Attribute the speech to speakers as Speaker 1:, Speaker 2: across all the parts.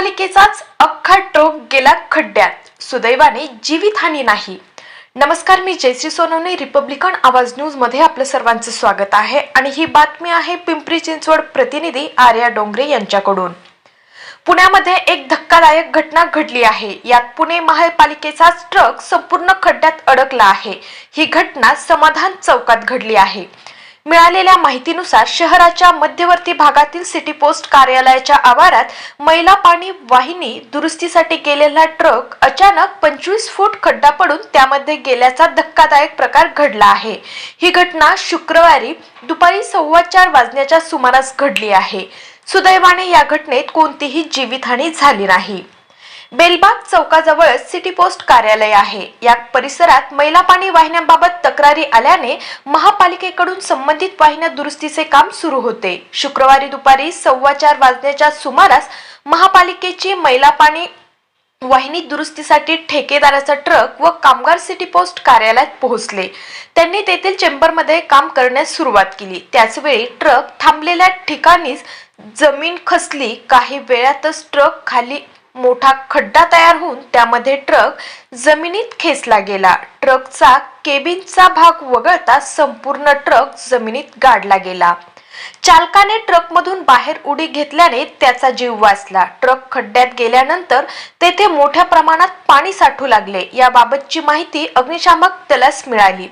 Speaker 1: महापालिकेचाच अख्खा ट्रक गेला खड्ड्यात. सुदैवाने जीवितहानी नाही. नमस्कार मी जयश्री सोनवणे रिपब्लिकन आवाज न्यूजमध्ये आपलं सर्वांचं स्वागत आहे आणि ही बातमी आहे पिंपरी चिंचवड प्रतिनिधी आर्या डोंगरे यांच्याकडून. पुण्यामध्ये एक धक्कादायक घटना घडली आहे. यात पुणे महापालिकेचाच ट्रक संपूर्ण खड्ड्यात अडकला आहे. ही घटना समाधान चौकात घडली आहे. मिळालेल्या माहितीनुसार शहराच्या मध्यवर्ती भागातील सिटी पोस्ट कार्यालयाच्या आवारात मैला पाणी वाहिनी दुरुस्तीसाठी गेलेला ट्रक अचानक पंचवीस फूट खड्डा पडून त्यामध्ये गेल्याचा धक्कादायक प्रकार घडला आहे. ही घटना शुक्रवारी दुपारी सव्वा चार वाजण्याच्या सुमारास घडली आहे. सुदैवाने या घटनेत कोणतीही जीवितहानी झाली नाही. बेलबाग चौकाजवळ सिटी पोस्ट कार्यालय आहे. या परिसरात मैला पाणी वाहिन्यांबाबत तक्रारी आल्याने महापालिकेकडून संबंधित वाहिन्या दुरुस्तीचे काम सुरू होते. शुक्रवारी दुपारी सव्वा चार वाजण्याच्या सुमारास महापालिकेची मैला पाणी वाहिनी दुरुस्तीसाठी ठेकेदाराचा ट्रक व कामगार सिटी पोस्ट कार्यालयात पोहोचले. त्यांनी तेथील चेंबरमध्ये काम करण्यास सुरुवात केली. त्याचवेळी ट्रक थांबलेल्या ठिकाणीच जमीन खसली. काही वेळातच ट्रक खाली मोठा खड्डा तयार होऊन त्यामध्ये ट्रक जमिनीत खेचला गेला. ट्रकचा केबिनचा भाग वगळता संपूर्ण ट्रक जमिनीत गाडला गेला. चालकाने ट्रकमधून बाहेर उडी घेतल्याने त्याचा जीव वाचला. ट्रक खड्ड्यात गेल्यानंतर तेथे मोठ्या प्रमाणात पाणी साठू लागले. याबाबतची माहिती अग्निशामक दलास मिळाली.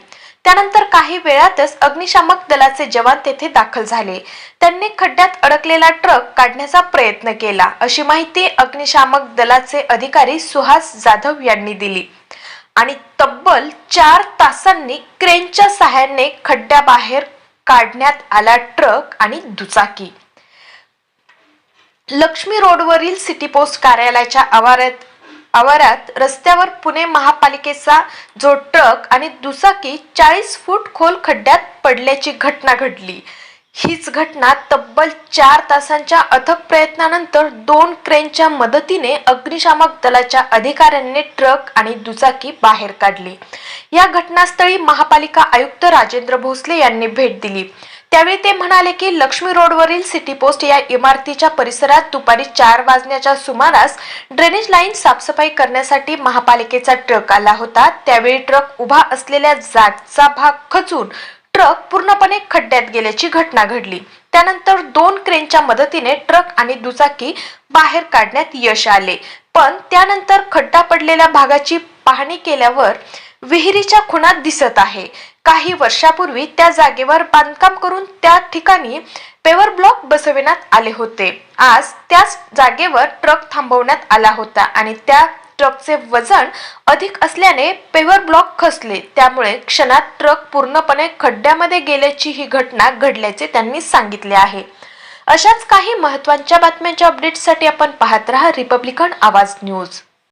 Speaker 1: त्यानंतर काही वेळातच अग्निशामक दलाचे जवान तेथे दाखल झाले. त्यांनी खड्ड्यात अडकलेला ट्रक काढण्याचा प्रयत्न केला अशी माहिती अग्निशामक दलाचे अधिकारी सुहास जाधव यांनी दिली. आणि तब्बल चार तासांनी क्रेनच्या सहाय्याने खड्ड्याबाहेर काढण्यात आला ट्रक आणि दुचाकी. लक्ष्मी रोडवरील सिटी पोस्ट कार्यालयाच्या आवारात आवारात रस्त्यावर पुणे महापालिकेचा जो ट्रक आणि दुचाकी चाळीस फूट खोल खड्ड्यात पडल्याची घटना घडली. हीच घटना तब्बल चार तासांच्या अथक प्रयत्नानंतर दोन क्रेनच्या मदतीने अग्निशामक दलाच्या अधिकाऱ्यांनी ट्रक आणि दुचाकी बाहेर काढली. या घटनास्थळी महापालिका आयुक्त राजेंद्र भोसले यांनी भेट दिली. त्यावेळी ते म्हणाले की लक्ष्मी रोडवरील सिटी पोस्ट या इमारतीच्या परिसरात दुपारी चार वाजण्याच्या सुमारास ड्रेनेज लाईन साफसफाई करण्यासाठी महापालिकेचा ट्रक आला होता. त्यावेळी ट्रक उभा असलेल्या जागचा भाग खचून ट्रक पूर्णपणे खड्ड्यात गेल्याची घटना घडली. त्यानंतर दोन क्रेनच्या मदतीने ट्रक आणि दुचाकी बाहेर काढण्यात यश आले. पण त्यानंतर खड्डा पडलेल्या भागाची पाहणी केल्यावर विहिरीच्या खुणात दिसत आहे. काही वर्षापूर्वी त्या जागेवर बांधकाम करून त्या ठिकाणी पेवर ब्लॉक बसविण्यात आले होते. आज त्याच जागेवर ट्रक थांबवण्यात आला होता आणि त्या ट्रकचे वजन अधिक असल्याने पेवर ब्लॉक खसले त्यामुळे क्षणात ट्रक पूर्णपणे खड्ड्यामध्ये गेल्याची ही घटना घडल्याचे त्यांनी सांगितले आहे. अशाच काही महत्त्वाच्या बातम्यांच्या अपडेटसाठी आपण पाहत रहा रिपब्लिकन आवाज न्यूज.